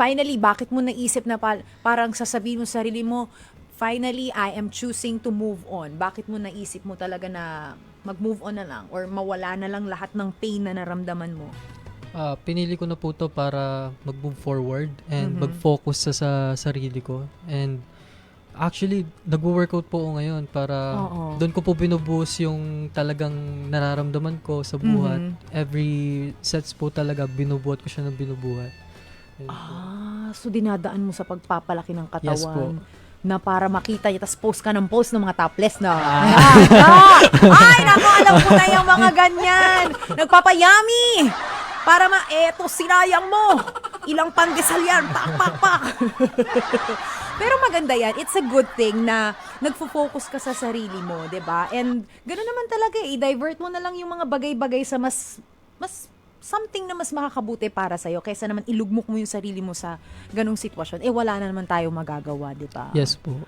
finally, bakit mo naisip na pa- parang sasabihin mo sa sarili mo, finally, I am choosing to move on? Bakit mo naisip mo talaga na mag-move on na lang or mawala na lang lahat ng pain na naramdaman mo? Ah, pinili ko na po to para mag-move forward and Mhm. mag-focus sa, sa sarili ko. And actually, nagwo-workout po ako ngayon para Oo. doon ko po binubuhos yung talagang nararamdaman ko sa buhat. Mhm. Every sets po talaga binubuhat ko siya ng binubuhat. Po. Ah, so dinadaan mo sa pagpapalaki ng katawan. Yes po. Na para makita niya, tapos post ka ng post ng mga topless na. Ah, ah. Ay, naku, alam ko na yung mga ganyan. Nagpapayami. Para ma, eto, sinayang mo. Ilang pandesal yan. Pak, pak, pak. Pero maganda yan. It's a good thing na nagfo-focus ka sa sarili mo, 'di ba? And ganoon naman talaga eh. I-divert mo na lang yung mga bagay-bagay sa mas mas something na mas makakabuti para sa'yo kaysa naman ilugmok mo yung sarili mo sa ganong sitwasyon. Eh, wala na naman tayo magagawa, di ba? Yes po.